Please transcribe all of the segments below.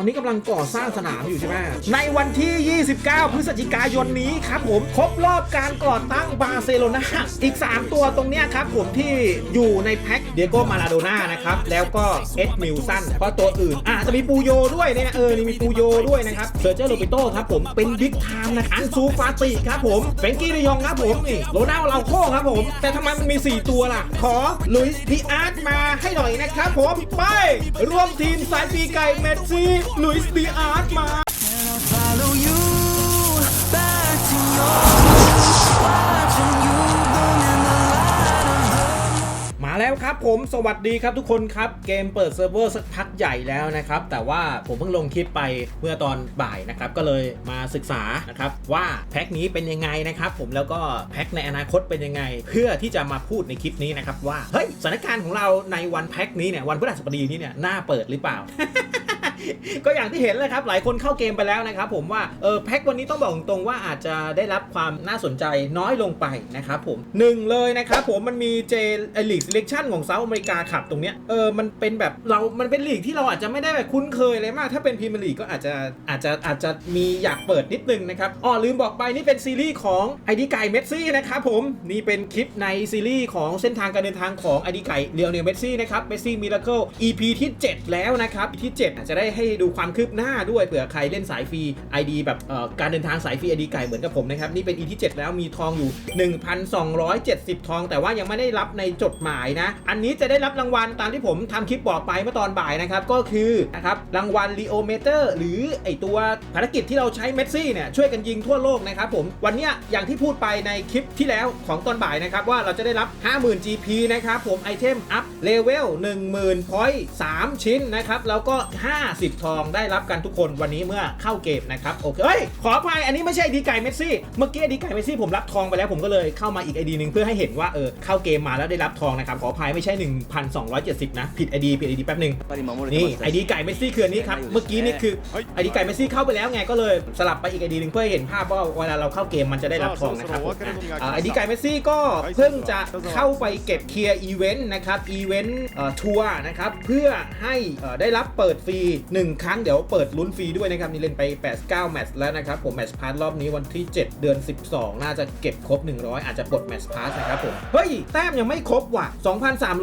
ตอนนี้กำลังก่อสร้างสนามอยู่ใช่ไหมในวันที่ 29 พฤศจิกายนนี้ครับผมครบรอบการก่อตั้งบาร์เซโลนาอีก 3 ตัวตรงเนี้ยครับผมที่อยู่ในแพ็คเดียโกมาลาโดน่านะครับ แล้วก็เอ็ดมิลสันเพราะตัวอื่นอะจะมีปูโยด้วยเนี่ยเออนี่มีปูโยด้วยนะครับเซอร์เจอร์โรบิโต้ครับผมเป็นบิ๊กไทม์นะอันซูฟาติครับผมเฟรงกี้เดยองครับผมนี่โรนัลเราโค้ครับผม แต่ทำไมมันมี 4 ตัวล่ะ ขอลุยส์พีอาร์ตมาให้หน่อยนะครับผมไปรวมทีมสายปีไก่เมสซี่ลุยส์พีอาร์ตมา มาแล้วครับผมสวัสดีครับทุกคนครับเกมเปิดเซิร์ฟเวอร์สักพักใหญ่แล้วนะครับ แต่ว่าผมเพิ่งลงคลิปไปเมื่อตอนบ่ายนะครับ ก็เลยมาศึกษานะครับว่าแพ็คนี้เป็นยังไงนะครับ ผมแล้วก็แพ็คในอนาคตเป็นยังไง เพื่อที่จะมาพูดในคลิปนี้นะครับว่าเฮ้ยสถานการณ์ของเราในวันแพ็คนี้เนี่ยวันพฤหัสบดีนี้เนี่ยน่าเปิดหรือเปล่า ก็อย่างที่เห็นเลยครับ หลายคนเข้าเกมไปแล้วนะครับผมว่าเออแพ็ควันนี้ต้องบอกตรงๆว่าอาจจะได้รับความน่าสนใจน้อยลงไปนะครับผมหนึ่งเลยนะครับผมมันมีเจลีก e ิ e ชั่นของเซาท์อเมริกาขับตรงเนี้ยเออมันเป็นแบบเรา มันเป็นลีกที่เราอาจจะไม่ได้แบบคุ้นเคยเลยมาก ถ้าเป็นพรีเมียร์ลีกก็อาจจะอาจจะอาจจะมีอยากเปิดนิดนึงนะครับอ๋อลืมบอกไปนี่เป็นซีรีส์ของไอดีไก่เมสซี่นะครับผมนี่เป็นคลิปในซีรีส์ของเส้นทางการเดินทางของไอดีไก่เรียวเนลเมสซี่นะครับเมสซี่มิราเคิล EP ที่ 7 แล้วนะครับที่ 7 จะได้ให้ดูความคืบหน้าด้วยเผื่อใครเล่นสายฟรี ID แบบการเดินทางสายฟรี ID ไก่เหมือนกับผมนะครับ นี่เป็น EP ที่ 7 แล้วมีทองอยู่ 1,270 ทอง แต่ว่ายังไม่ได้รับในจดหมายนะ อันนี้จะได้รับรางวัลตามที่ผมทำคลิปบอกไปเมื่อตอนบ่ายนะครับ ก็คือนะครับรางวัล Leo Meter หรือไอตัวภารกิจที่เราใช้เมสซี่เนี่ยช่วยกันยิงทั่วโลกนะครับผมวันนี้อย่างที่พูดไปในคลิปที่แล้วของตอนบ่ายนะครับว่าเราจะได้รับ 50,000 GP นะครับผมไอเทมอัพเลเวล10,000 point 3ชิ้นนะครับแล้วก็50 ทองได้รับกันทุกคนวันนี้เมื่อเข้าเกมนะครับโอเคเฮ้ยขออภัยอันนี้ไม่ใช่ดีไก่เมสซี่เมื่อกี้ดีไก่เมสซี่ผมรับทองไปแล้วผมก็เลยเข้ามาอีกไอดีหนึ่งเพื่อให้เห็นว่าเออเข้าเกมมาแล้วได้รับทองนะครับขออภัยไม่ใช่ 1270 นะ ผิดไอดีผิดไอดีแป๊บหนึ่งนี่ไอดีไก่เมสซี่คืออันนี้ครับเมื่อกี้นี่คือไอดีไก่เมสซี่เข้าไปแล้วไงก็เลยสลับไปอีกไอดีหนึ่งเพื่อให้เห็นภาพว่าเวลาเราเข้าเกมมันจะได้รับทองนะครับไอดีไก่เมสซี่ก็เพิ่งจะเข้าไปเก็บเคลียร์อีเวนต์นะครับอีเวนต์ทัวร์นะครับเพื่อให้ได้รับเปิดฟรี1 ครั้งเดี๋ยวเปิดลุ้นฟรีด้วยนะครับ นี่เล่นไป 89 แมตช์แล้วนะครับ ผมแมตช์พาร์ทรอบนี้วันที่ 7 เดือน 12 น่าจะเก็บครบ 100 อาจจะปลดแมตช์พาร์ทนะครับผม เฮ้ย แต้มยังไม่ครบว่ะ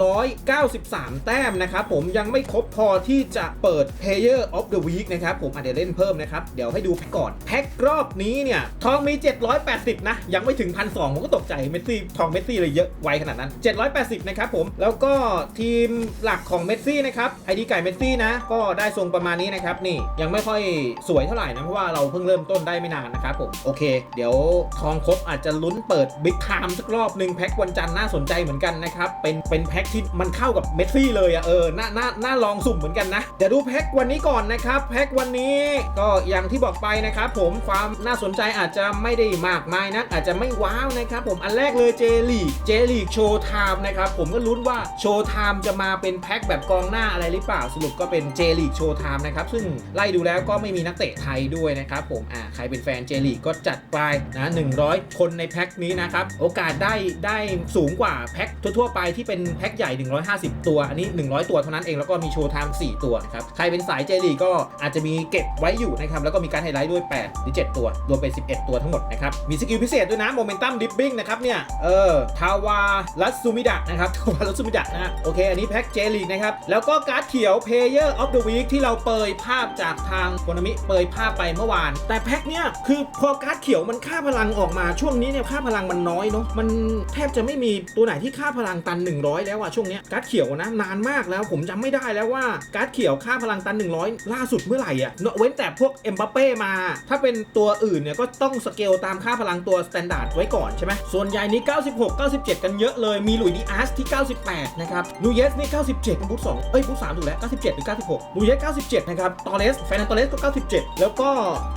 2,393 แต้มนะครับผมยังไม่ครบพอที่จะเปิด Player of the Week นะครับผมอาจจะเล่นเพิ่มนะครับ เดี๋ยวให้ดูแพ็กก่อนแพ็กรอบนี้เนี่ยทองมี 780 นะ ยังไม่ถึง 1,200ผมก็ตกใจเมสซี่ทองเมสซี่เลยเยอะไวขนาดนั้น 780 นะครับผมแล้วก็ทีมหลักของเมสซี่นะครับไอดีไก่เมสซี่นะก็ได้ทรงประมาณนี้นะครับนี่ยังไม่ค่อยสวยเท่าไหร่นะเพราะว่าเราเพิ่งเริ่มต้นได้ไม่นานนะครับผมโอเค เดี๋ยวทองครบอาจจะลุ้นเปิดบิ๊กไทม์สักรอบหนึ่งแพ็กวันจันทร์น่าสนใจเหมือนกันนะครับเป็นเป็นแพ็กที่มันเข้ากับเมสซี่เลยอะเออน่าน่าน่าลองสุ่มเหมือนกันนะเดี๋ยวดูแพ็กวันนี้ก่อนนะครับแพ็กวันนี้ก็อย่างที่บอกไปนะครับผมความน่าสนใจอาจจะไม่ได้มากมายนะอาจจะไม่ว้าวนะครับผมอันแรกเลยเจลีกเจลีกโชว์ไทม์นะครับผมก็ลุ้นว่าโชว์ไทม์จะมาเป็นแพ็กแบบกองหน้าอะไรหรือเปล่าสรุปก็เป็นเจลีกโชว์ไทม์นะครับซึ่งไล่ดูแล้วก็ไม่มีนักเตะไทยด้วยนะครับผมอ่าใครเป็นแฟนเจลีกก็จัดไปนะ100 คนในแพ็กนี้นะครับโอกาสได้ได้สูงกว่าแพ็กทั่วๆไปที่เป็นแพ็กใหญ่ 150 ตัวอันนี้ 100 ตัวเท่านั้นเองแล้วก็มีโชว์ไทม์4ตัวนะครับใครเป็นสายเจลีกก็อาจจะมีเก็บไว้อยู่นะครับแล้วก็มีการไฮไลท์ด้วย 8 หรือ 7 ตัว รวมเป็น 11 ตัวทั้งหมดนะครับมีสกิลพิเศษด้วยนะโมเมนตัมดิปปิ้งนะครับเนี่ยเออทาวาลัสซูมิดะนะครับทาวาลัสซูมิดะนะโอเคอันนี้แพ็กเจลีนะครับแล้วก็การ์ดเขียว Player of the Week ที่เราเปยภาพจากทางโคนามิเปยภาพไปเมื่อวาน แต่แพ็กเนี่ยคือพอการ์ดเขียวมันค่าพลังออกมาช่วงนี้เนี่ยค่าพลังมันน้อยเนาะมันแทบจะไม่มีตัวไหนที่ค่าพลังตัน 100 แล้วอะช่วงเนี้ยการ์ดเขียวนะนานมากแล้วผมจำไม่ได้แล้วว่าการ์ดเขียวค่าพลังตัน 100 ล่าสุดเมื่อไหร่อะเนอะเว้นแต่พวกเอ็มบัปเป้มา ถ้าเป็นตัวอื่นเนี่ยก็ต้องสเกลตามค่าพลังตัวสแตนดาร์ดไว้ก่อนใช่ไหมส่วนใหญ่นี้ 96 97 กันเยอะเลยมีหลุยดีอาร์สที่ 98 นะครับนูเยสนี่ 97 บูท2เอ้ยบูท3ถูกแล้ว 97 หรือ 96นูเยส97 นะครับ ตอเรสแฟนตอเรสก็ 97 แล้วก็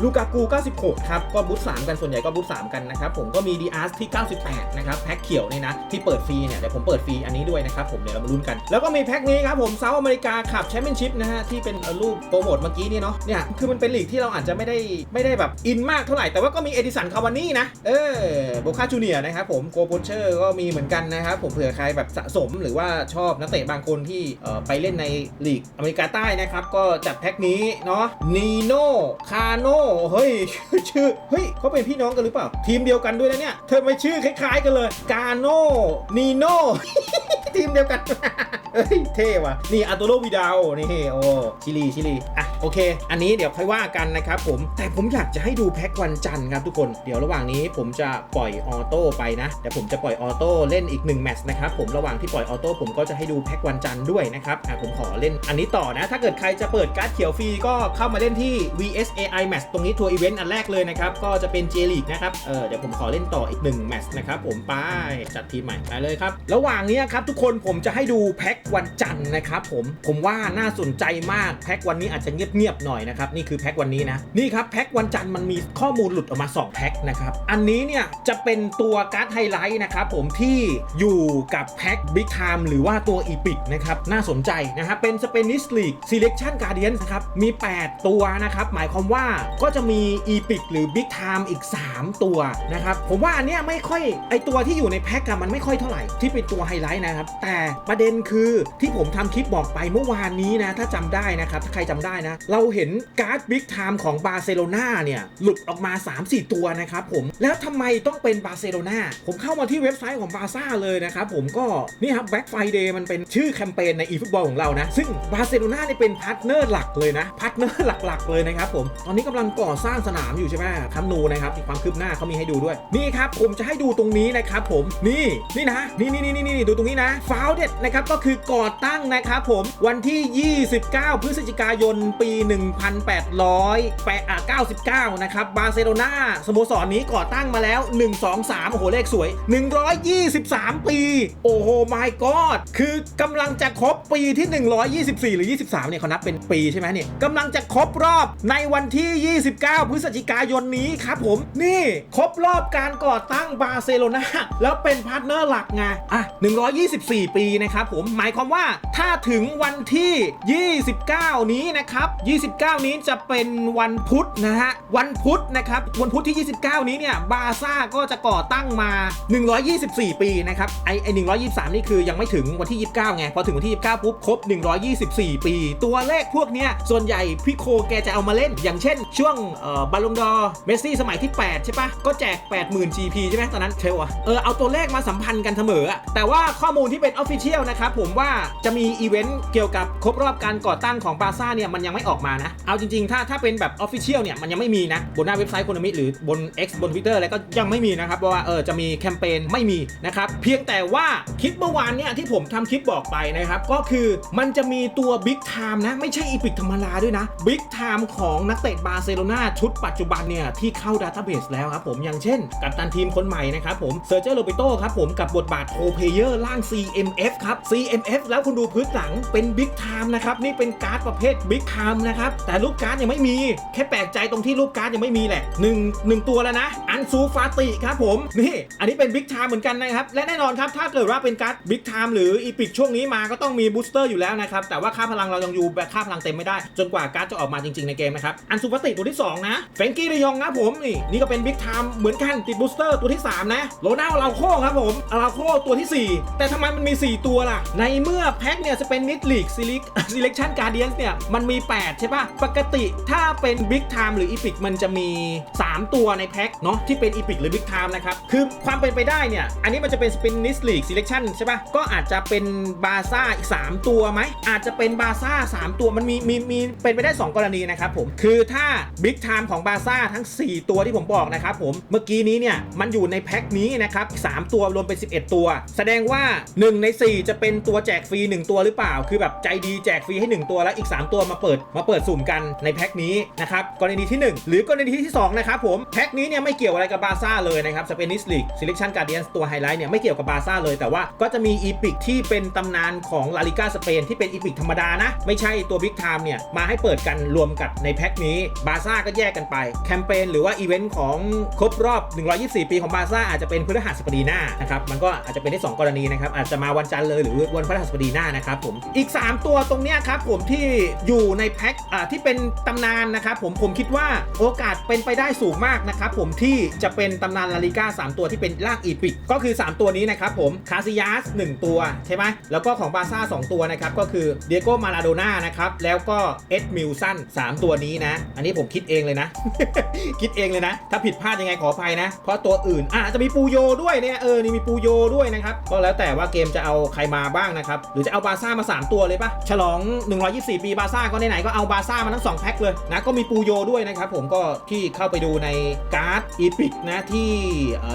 ลูกากู 96 ครับ ก็บูท3กัน ส่วนใหญ่ก็บูท3กันนะครับ ผมก็มีดีอาร์สที่ 98 นะครับ แพ็คเขียวเนี่ยนะ ที่เปิดฟรีเนี่ย เดี๋ยวผมเปิดฟรีอันนี้ด้วยนะครับ ผม เดี๋ยวเรามาลุ้นกัน แล้วก็มีแพ็คนี้ครับผมเซาท์อเมริกาขับแชมเปี้ยนชิพนะฮะ ที่เป็นรูปโปรโมทเมื่อกี้นี่เนาะ เนี่ย คือมันเป็นลีกที่เราอาจจะไม่ได้ไม่ได้แบบอินมากเท่าไหร่ แต่ว่าก็มีเอดิสันคาวานี่นะ เออโบคาจูเนียนะครับผมโกโบเชอร์ก็มีเหมือนกันนะครับผมเผื่อใครแบบสะสมหรือว่าชอบนักเตะบางคนที่เอ่อไปเล่นในลีกอเมริกาใต้นะครับก็จัดแพ็คนี้เนาะนีโน่คาโน่เฮ้ยชื่อเฮ้ยเขาเป็นพี่น้องกันหรือเปล่า ทีมเดียวกันด้วยนะเนี่ยเธอไม่ชื่อคล้ายๆกันเลย กาโน่นีโน่ทีมเดียวกัน เฮ้ยเท่ว่ะ นี่อาโตโรวิดาวนี่โอ้ชิลีชิลีอะโอเค อันนี้เดี๋ยวค่อยว่ากันนะครับผมแต่ผมอยากจะให้ดูแพ็ควันจันทร์ครับทุกคนเดี๋ยวระหว่างนี้ผมจะปล่อยออโต้ไปนะเดี๋ยวผมจะปล่อยออโต้เล่นอีก1แมตช์นะครับผมระหว่างที่ปล่อยออโต้ผมก็จะให้ดูแพ็ควันจันทร์ด้วยนะครับอะผมขอเล่นอันนี้ต่อนะ ถ้าเกิดใครจะเปิดการ์ดเขียวฟรีก็เข้ามาเล่นที่ VSAI Match ตรงนี้ทัวร์อีเวนต์อันแรกเลยนะครับก็จะเป็น J League นะครับเออเดี๋ยวผมขอเล่นต่ออีก1แมตช์นะครับผมไปจัดทีมใหม่ไปเลยครับระหว่างนี้ครับทุกคนผมจะให้ดูแพ็ควันจันทร์นะครับผมผมว่าน่าสนใจมากแพ็ควันนี้อาจจะเงียบๆหน่อยนะครับนี่คือแพ็ควันนี้นะนี่ครับแพ็ควันจันทร์มันมีข้อมูลหลุดออกมาสองแพ็คนะครับอันนี้เนี่ยจะเป็นตัวการ์ดไฮไลท์นะครับผมที่อยู่กับแพ็คบิ๊กไทม์หรือว่าตัวอีพิกนะครับน่าสนใจนะครับเป็น Spanish League Selection Guardians นะครับมี 8 ตัวนะครับหมายความว่าก็จะมีอีพิกหรือ Big Time อีก 3 ตัวนะครับผมว่าอันเนี้ยไม่ค่อยไอตัวที่อยู่ในแพ็คอะมันไม่ค่อยเท่าไหร่ที่เป็นตัวไฮไลท์นะครับแต่ประเด็นคือที่ผมทำคลิปบอกไปเมื่อวานนี้นะ ถ้าจำได้นะครับ ถ้าใครจำได้นะ เราเห็นการ์ด Big Time ของบาร์เซโลนาเนี่ย หลุดออกมา 3-4 ตัวนะครับผมแล้วทำไมต้องเป็นบาร์เซโลนาผมเข้ามาที่เว็บไซต์ของบาร์ซ่าเลยนะครับผมก็นี่ครับ Black Friday มันเป็นชื่อแคมเปญใน eFootball ของเรานะ ซึ่งบาร์เซโลนาเนี่ยเป็นพาร์ทเนอร์หลักเลยนะพาร์ทเนอร์หลักๆ เลยนะครับผมตอนนี้กำลังก่อสร้างสนามอยู่ใช่ไหมคัมนูนะครับมีความคืบหน้าเขามีให้ดูด้วยนี่ครับผมจะให้ดูตรงนี้นะครับผมนี่นี่นะนี่นี่นี่นี่ดูตรงนี้นะฟาวเด็ดนะครับก็คือก่อตั้งนะครับผมวันที่ 29 พฤศจิกายนปี 1800แปดอะ99 นะครับ บาร์เซโลนาสโมสรนี้ก่อตั้งมาแล้ว 1 2 3 โอ้โห เลขสวย 123 ปี โอ้โห my god คือกำลังจะครบปีที่ 124 หรือ 23 เนี่ยเขานับเป็นปีใช่ไหมเนี่ยกำลังจะครบรอบในวันที่ 29 พฤศจิกายนนี้ครับผม นี่ครบรอบการก่อตั้งบาร์เซโลนาแล้วเป็นพาร์ทเนอร์หลักไงอะ 124 ปีนะครับผมหมายายความว่าถ้าถึงวันที่ 29 นี้นะครับ 29 นี้จะเป็นวันพุธนะฮะ วันพุธนะครับ วันพุธที่ 29 นี้เนี่ย บาซ่าก็จะก่อตั้งมา 124 ปีนะครับ ไอไอ123 นี่คือยังไม่ถึงวันที่ 29 ไง พอถึงวันที่ 29 ปุ๊บ ครบ 124 ปี ตัวเลขพวกเนี้ย ส่วนใหญ่พี่โคแกจะเอามาเล่น อย่างเช่น ช่วงเอ่อบาลงดอ เมสซี่สมัยที่ 8 ใช่ปะก็แจก 80,000 GP ใช่ไหมตอนนั้นเทลอะเออ เอาตัวเลขมาสัมพันธ์กันเสมอ แต่ว่าข้อมูลที่เป็นออฟฟิเชียลนะครับผมว่าจะมีอีเวนต์เกี่ยวกับครบรอบการก่อตั้งของบาร์ซ่าเนี่ยมันยังไม่ออกมานะ เอาจริงๆ ถ้าถ้าเป็นแบบออฟฟิเชียลเนี่ยมันยังไม่มีนะ บนหน้าเว็บไซต์โคนมิหรือบน X บน Twitter อะไรก็ยังไม่มีนะครับว่าเออจะมีแคมเปญไม่มีนะครับเพียงแต่ว่าคลิปเมื่อวานเนี่ยที่ผมทำคลิปบอกไปนะครับก็คือมันจะมีตัว Big Time นะไม่ใช่อีพิกธรรมดาด้วยนะ Big Time ของนักเตะบาร์เซโลนาชุดปัจจุบันเนี่ยที่เข้าดัตต้าเบสแล้วครับผมอย่างเช่น กัปตันทีมคนใหม่นะครับผมเซอร์เจอร์โรเบโตครับผมกับบทบาทโคเพเยอร์ล่าง CMF ครับ CMF แล้วคุณดูพื้นหลังเป็น Big Time นะครับนี่เป็นการ์ดประเภท Big Time นะครับแต่รูปการ์ดยังไม่มี แค่แปลกใจตรงที่รูปการ์ดยังไม่มีแหละหนึ่งหนึ่งตัวแล้วนะ อันซูฟาติครับผมนี่ อันนี้เป็นบิ๊กไทม์เหมือนกันนะครับ และแน่นอนครับถ้าเกิดว่าเป็นการ์ดบิ๊กไทม์หรืออีพิกช่วงนี้มาก็ต้องมีบูสเตอร์อยู่แล้วนะครับ แต่ว่าค่าพลังเรายังอยู่แบบค่าพลังเต็มไม่ได้ จนกว่าการ์ดจะออกมาจริงๆในเกมนะครับ อันซูฟาติตัวที่ 2 นะเฟงกี้เรยองนะผมนี่นี่ก็เป็นบิ๊กไทม์เหมือนกันติดบูสเตอร์ตัวที่ 3 นะโรนัลเราโคครับผมเราโคตัวที่ 4 แต่ทำไมมันมี 4 ตัวล่ะในเมื่อแพ็คเนี่ยจะเป็นนิดลีกซิลิกซิเลคชันการเดียนเนี่ยมันมี 8 ใช่ปะปกติถ้าเป็นบิ๊กไทม์หรืออีพิกมันจะมี 3 ตัวในแพ็คเนาะที่เป็นอีพิกหรือบิ๊กไทม์นะครับ คือความเป็นไปได้เนี่ย อันนี้มันจะเป็นสปินนิสลีกซิเลคชันใช่ปะก็อาจจะเป็นบาซ่าอีก 3 ตัวไหม อาจจะเป็นบาซ่า 3 ตัวมันมีมีมีเป็นไปได้ 2 กรณีนะครับผม คือถ้าบิ๊กไทม์ของบาซ่าทั้ง 4 ตัวที่ผมบอกนะครับผมเมื่อกี้นี้เนี่ยมันอยู่ในแพ็คนี้นะครับ3ตัวรวมเป็น 11 ตัว แสดงว่า 1 ใน 4 จะเป็นตัวแจกฟรี1 ตัวหรือเปล่า คือแบบใจดีแจกฟรีให้ 1 ตัวแล้วอีก 3 ตัวมาเปิดมาเปิดสุ่มกันในแพ็คนี้นะครับกรณีที่ 1 หรือกรณีที่2นะครับผมแพ็คนี้เนี่ยไม่เกี่ยวอะไรกับบาซ่าเลยนะครับสเปนิสลีกซิเลคชันการเดียนตัวไฮไลท์เนี่ยไม่เกี่ยวกับบาซ่าเลยแต่ว่าก็จะมีอีพิกที่เป็นตำนานของลาลิก้าสเปนที่เป็นอีพิกธรรมดานะไม่ใช่ตัวบิ๊กไทม์เนี่ยมาให้เปิดกันรวมกับในแพ็คนี้บาซ่าก็แยกกันไปแคมเปญหรือว่าอีเวนต์ของครบรอบ 124 ปีของบาซ่าอาจจะเป็นพฤหัสบดีหน้านะครับมันก็อาจจะเป็นได้สองกรณีนะครับอาจจะมาวันจันทร์เลยหรือวันพฤหัสบดีหน้านะครับผมอีก 3 ตัวตรงเนี้ยครับผมที่อยู่ในแพ็คที่เป็นตำนานนะครับผมผมคิดว่าโอกาสเป็นไปได้สูงมากนะครับผมที่จะเป็นตำนานลาลิก้า 3 ตัวที่เป็นร่างอีพิกก็คือ 3 ตัวนี้นะครับผมคาซิยัส1ตัวใช่ไหมแล้วก็ของบาซ่า2ตัวนะครับก็คือเดียโกมาลาโดน่านะครับแล้วก็เอ็ดมิลสัน3ตัวนี้นะ อันนี้ผมคิดเองเลยนะ คิดเองเลยนะ ถ้าผิดพลาดยังไงขออภัยนะ เพราะตัวอื่นอะจะมีปูโยด้วยเนี่ยเออนี่มีปูโยด้วยนะครับก็แล้วแต่ว่าเกมจะเอาใครมาบ้างนะครับ หรือจะเอาบาซ่ามา 3 ตัวเลยปะฉลอง 124 ปีบาซ่าก็ไหนๆก็เอาบาซ่ามาทั้ง 2 แพ็คเลยนะ ก็มีปูโยด้วยนะครับผมก็ที่เข้าไปดูในการ์ดอีพิกนะที่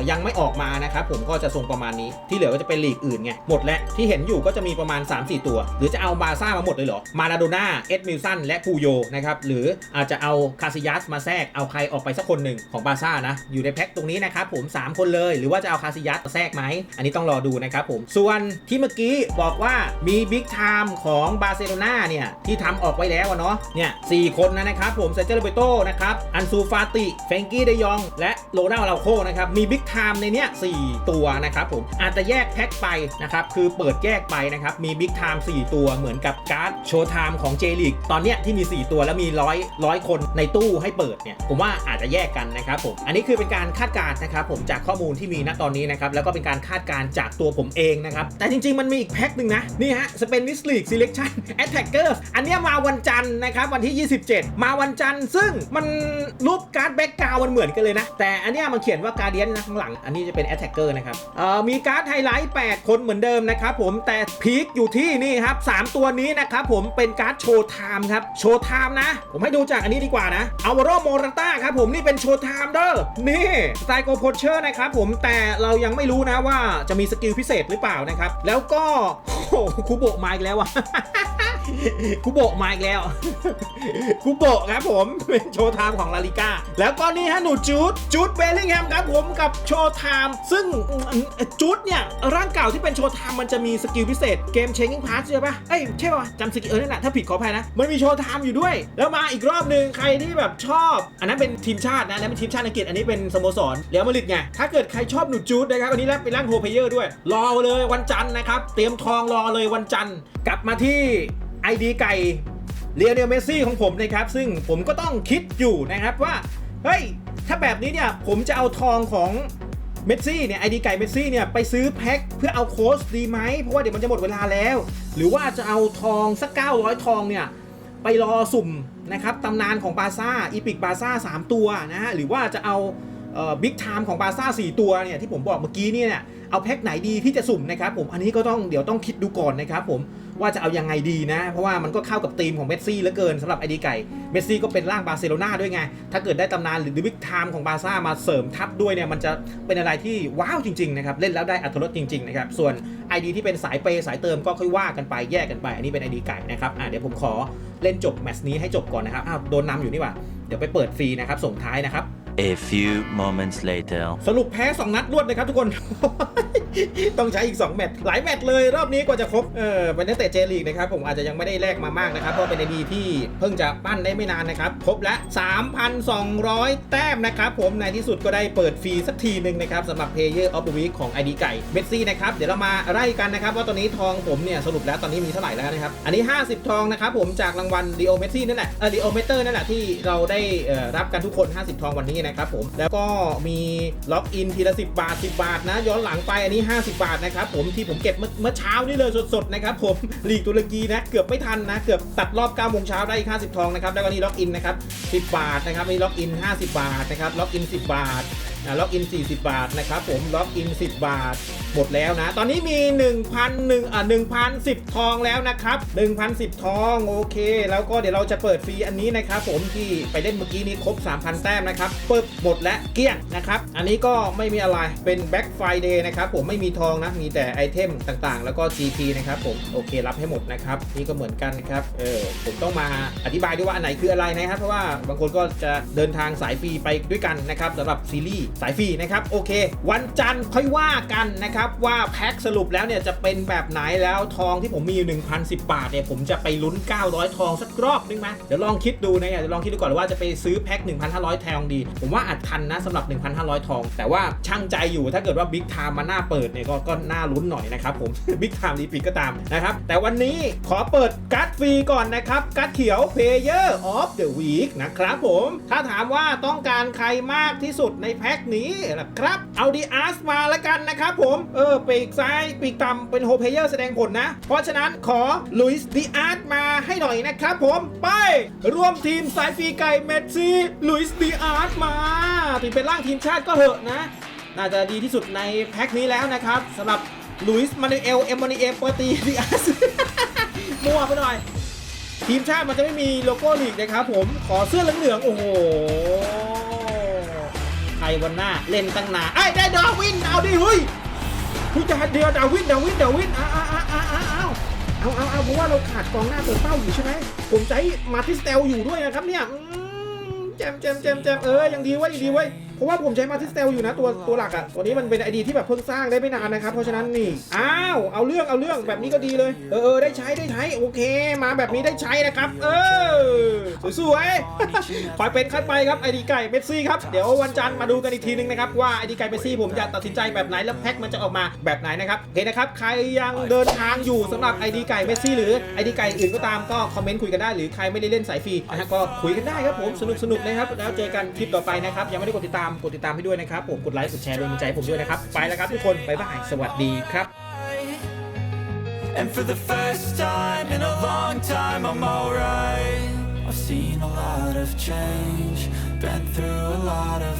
ยังไม่ออกมานะครับผมก็จะทรงประมาณนี้ที่เหลือก็จะเป็นลีกอื่นไงหมดแล้วที่เห็นอยู่ก็จะมีประมาณ 3-4 ตัว หรือจะเอาบาซ่ามาหมดเลยเหรอมาลาโดน่าเอ็ดมิลสันและปูโยนะครับหรืออาจจะเอาคาซิยัสมาแทรกเอาใครออกไปสักคนหนึ่งของบาซ่านะอยู่ในแพ็คตรงนี้นะครับผม 3 คนเลย หรือว่าจะเอาคาซิยัสมาแทรกไหมอันนี้ต้องรอดูนะครับผมส่วนที่เมื่อกี้บอกว่ามีบิ๊กไทม์ของบาร์เซโลนาเนี่ย ที่ทำออกไว้แล้วอะเนาะเนี่ยสคนนะนะครับผมเซเจอร์เบโตนะครับอันซูฟาติเฟงกี้เดยอง และโรนัลลาโคนะครับ มีบิ๊กไทม์ในเนี้ย4ตัวนะครับผมอาจจะแยกแพ็คไปนะครับ คือเปิดแยกไปนะครับ มีบิ๊กไทม์4ตัวเหมือนกับการ์ดโชว์ไทม์ของเจลีกตอนเนี้ยที่มี 4 ตัวแล้วมีร้อยร้อยคนในตู้ให้เปิดเนี่ยผมว่าอาจจะแยกกันนะครับผมอันนี้คือเป็นการคาดการณ์นะครับผมจากข้อมูลที่มีณตอนนี้นะครับแล้วก็เป็นการคาดการณ์จากตัวผมเองนะครับแต่จริงๆมันมีอีกแพ็คหนึงนะ นี่ฮะสเปนวิสลีกซีเล c ชั n แอตแทกเกอร์อันเนี้ยมาวันจันทร์นะครับ วันที่ 27 มาวันจันทร์ซึ่งมันรูปการ์ดแบ็กกราวมันเหมือนกันเลยนะ แต่อันเนี้ยมันเขียนว่าการเดียนนะข้างหลัง อันนี้จะเป็นแอตแทกเกอร์นะครับเอ่อมีการ์ดไฮไลท์ 8 คนเหมือนเดิมนะครับผมแต่พีคอยู่ที่นี่ครับ 3 ตัวนี้นะครับผมเป็นการ์ดโชว์ไทม์ครับโชว์ไทม์นะ ผมให้ดูจากอันนี้ดีกว่านะอาวโรโมราต้าครับผมนี่เป็นโชว์ไทม์เด้อนี่สไตล์โกโพเชอร์นะครับผมแต่เรายังไม่รู้นะว่าจะมีสกิลพิเศษหรือเปล่านะครับแล้วก็โอ้โหคุโบะมาอีกแล้วอะคุโบะมาอีกแล้วคุโบะครับผมเป็นโชว์ไทม์ของลาลิก้าแล้วก็นี่ฮะหนูจูดจูดเบลลิงแฮมครับผมกับโชว์ไทม์ซึ่งจูดเนี่ยร่างเก่าที่เป็นโชว์ไทม์มันจะมีสกิลพิเศษเกมเชงกิ้งพาร์ทใช่ปะเอ้ยใช่ปะจำสกิลเออนั่นแหละถ้าผิดขออภัยนะ มันมีโชว์ไทม์อยู่ด้วย แล้วมาอีกรอบหนึ่งใครที่แบบชอบ อันนั้นเป็นทีมชาตินะอันนั้นเป็นทีมชาติอังกฤษอันนี้เป็นสโมสรเรียวมาดริดไงถ้าเกิดใครชอบหนูจูดนะครับอันนี้แล้วเป็นร่างโฮเพเยอร์ด้วย รอเลยวันจันทร์นะครับเตรียมทองรอเลยวันจันทร์กลับมาที่ไอดีไก่เลียเนลเมซี่ของผมนะครับ ซึ่งผมก็ต้องคิดอยู่นะครับว่า เฮ้ย ถ้าแบบนี้เนี่ย ผมจะเอาทองของเมสซี่เนี่ยไอดีไก่เมสซี่เนี่ย ไปซื้อแพ็คเพื่อเอาโค้ชดีไหม เพราะว่าเดี๋ยวมันจะหมดเวลาแล้ว หรือว่าจะเอาทองสัก 900 ทองเนี่ย ไปรอสุ่มนะครับตำนานของบาซ่าอีพิกบาซ่า3ตัวนะฮะหรือว่าจะเอา บิ๊กไทม์ของบาซ่า4ตัวเนี่ยที่ผมบอกเมื่อกี้เนี่ยเอาแพ็คไหนดีที่จะสุ่มนะครับผมอันนี้ก็ต้องเดี๋ยวต้องคิดดูก่อนนะครับผมว่าจะเอายังไงดีนะ เพราะว่ามันก็เข้ากับธีมของเมสซี่เหลือเกินสำหรับไอดีไก่เมสซี่ก็เป็นร่างบาร์เซโลนาด้วยไง ถ้าเกิดได้ตำนานหรือบิ๊กไทม์ของบาซ่ามาเสริมทัพด้วยเนี่ยมันจะเป็นอะไรที่ว้าวจริงๆนะครับเล่นแล้วได้อัตรรสจริงๆนะครับส่วน ID ที่เป็นสายเปย์สายเติมก็ค่อยว่ากันไปแยกกันไป อันนี้เป็น ID ไก่นะครับอ่าเดี๋ยวผมขอเล่นจบแมตช์นี้ให้จบก่อนนะครับอ้าวโดนนำอยู่นี่ว่าเดี๋ยวไปเปิดฟรีนะครับส่งท้ายนะครับ A few moments later. สรุปแพ้ 2 นัดรวดนะครับทุกคน ต้องใช้อีก 2 แมตช์หลายแมตช์เลยรอบนี้กว่าจะครบ เออเป็นนักเตะเจลีกนะครับ ผมอาจจะยังไม่ได้แลกมามากนะครับ เพราะเป็นไอดีที่เพิ่งจะปั้นได้ไม่นานนะครับ ครบแล้ว3,200 แต้มนะครับ ผมในที่สุดก็ได้เปิดฟรีสักทีหนึ่งนะครับสำหรับ Player of the Week ของ ID ไก่เมสซี่นะครับ เดี๋ยวเรามาไล่กันนะครับว่าตอนนี้ทองผมเนี่ยสรุปแล้วตอนนี้มีเท่าไหร่แล้วนะครับ อันนี้ 50 ทองนะครับผมจากรางวัล Leo Messi นั่นแหละเออ Leo Meter นั่นแหละที่เราได้รับกันทุกคน 50 ทองวันนี้นะครับผมแล้วก็มีล็อกอินทีละ 10 บาท 10 บาทนะ ย้อนหลังไปอันนี้ 50 บาทนะครับผมที่ผมเก็บเมื่อเช้านี่เลยสดๆนะครับผมลีกตุรกีนะเกือบไม่ทันนะ เกือบตัดรอบ9โมงเช้าได้อีก50ทองนะครับแล้วก็นี่ล็อกอินนะครับ 10 บาทนะครับนี่ล็อกอิน 50 บาทนะครับล็อกอิน 10 บาทอะล็อกอิน 40 บาทนะครับผมล็อกอิน 10 บาท หมดแล้วนะ ตอนนี้มี 1,001อะ1,010 ทองแล้วนะครับ 1,010 ทอง โอเค แล้วก็เดี๋ยวเราจะเปิดฟรีอันนี้นะครับผมที่ไปเล่นเมื่อกี้นี้ครบ 3,000 แต้มนะครับเปิดหมดและเกลี้ยงนะครับ อันนี้ก็ไม่มีอะไรเป็น Black Friday นะครับผมไม่มีทองนะ มีแต่ไอเทมต่างๆ แล้วก็ GP นะครับผมโอเครับให้หมดนะครับ นี่ก็เหมือนกันนะครับเออผมต้องมาอธิบายด้วยว่าอันไหนคืออะไรนะครับ เพราะว่าบางคนก็จะเดินทางสายฟรีไปด้วยกันนะครับสำหรับซีรีส์สายฟรีนะครับโอเค วันจันทร์ค่อยว่ากันนะครับว่าแพ็คสรุปแล้วเนี่ยจะเป็นแบบไหนแล้วทองที่ผมมีอยู่1,010 บาทเนี่ยผมจะไปลุ้น 900 ทองสักรอบนึงไหมเดี๋ยวลองคิดดูนะเดี๋ยวลองคิดดูก่อนว่าจะไปซื้อแพ็ค1,500 ทองดีผมว่าอาจทันนะสำหรับ 1,500 ทอง แต่ว่าช่างใจอยู่ถ้าเกิดว่าบิ๊กไทม์มาหน้าเปิดเนี่ยก็ก็น่าลุ้นหน่อยนะครับผมบิ๊กไทม์รีปีก็ตามนะครับแต่วันนี้ขอเปิดการ์ดฟรีก่อนนะครับการ์ดเขียว Player of the Week นะครับผมถ้าถามว่าต้องการใครมากที่สุดในแพ็คนี้นะครับเอาดีอาร์สมาล้วกันนะครับผมเออปีกซ้ายปีกต่ำเป็นโฮเพเยอร์แสดงผลนะ เพราะฉะนั้นขอลุยส์ดีอาร์สมาให้หน่อยนะครับผมไปร่วมทีมสายฟรีไก่เมสซี่ลุยส์ดีอาร์สมาถึงเป็นร่างทีมชาติก็เหอะนะ น่าจะดีที่สุดในแพ็คนี้แล้วนะครับสำหรับลุยส์มานูเอล เอมมานูเอลปอตีดิอาสมั่วไปหน่อย ทีมชาติมันจะไม่มีโลโก้ลีกนะครับผมขอเสื้อเหลืองๆโอ้โหใครวันหน้าเล่นตั้งนานไอ้ได้ดาวินเอาดิเฮ้ยพี่จะเดียวดาวินดาวินดาวินอ้าวอ้าวอ้าวอ้าวอ้าวเอาเอาเอาเพราะว่าเราขาดกองหน้าเปิดเป้าอยู่ใช่ไหมผมใช้มาติสเตลอยู่ด้วยนะครับเนี่ย มแจมแจมแจมเจมเออยังดีเว้ยยังดีเว้ย ราะว่าผมใช้มาติสเตลอยู่นะตัวตัวหลักอะตัวนี้มันเป็นไอดีที่แบบเพิ่งสร้างได้ไม่นานนะครับ เพราะฉะนั้นนี่ อ้าว เอาเรื่องเอาเรื่องแบบนี้ก็ดีเลย เออเออได้ใช้ได้ใช้โอเค มาแบบนี้ได้ใช้นะครับ เออสวยๆคอยเป็นคัดไปครับไอดีไก่เมสซี่ครับ เดี๋ยววันจันทร์มาดูกันอีกทีนึงนะครับว่าไอดีไก่เมสซี่ผมจะตัดสินใจแบบไหนแล้วแพ็คมันจะออกมาแบบไหนนะครับโอเคนะครับใครยังเดินทางอยู่สำหรับไอดีไก่เมสซี่หรือไอดีไก่อื่นก็ตามก็คอมเมนต์คุยกันได้หรือใครไม่ได้เล่นสายฟรีนะก็คุยกันได้ครับผมสนุกสนุกๆนะครับแล้วเจอกันคลิปต่อไปนะครับยังไม่ได้กดติดตามกดติดตามให้ด้วยนะครับผมกดไลค์กดแชร์ด้วยมีใจให้ผมด้วยนะครับ ไปแล้วครับทุกคนบ๊ายบายสวัสดีครับ And for the first time in a long time, I'm alright. I've seen a lot of change, been through a lot of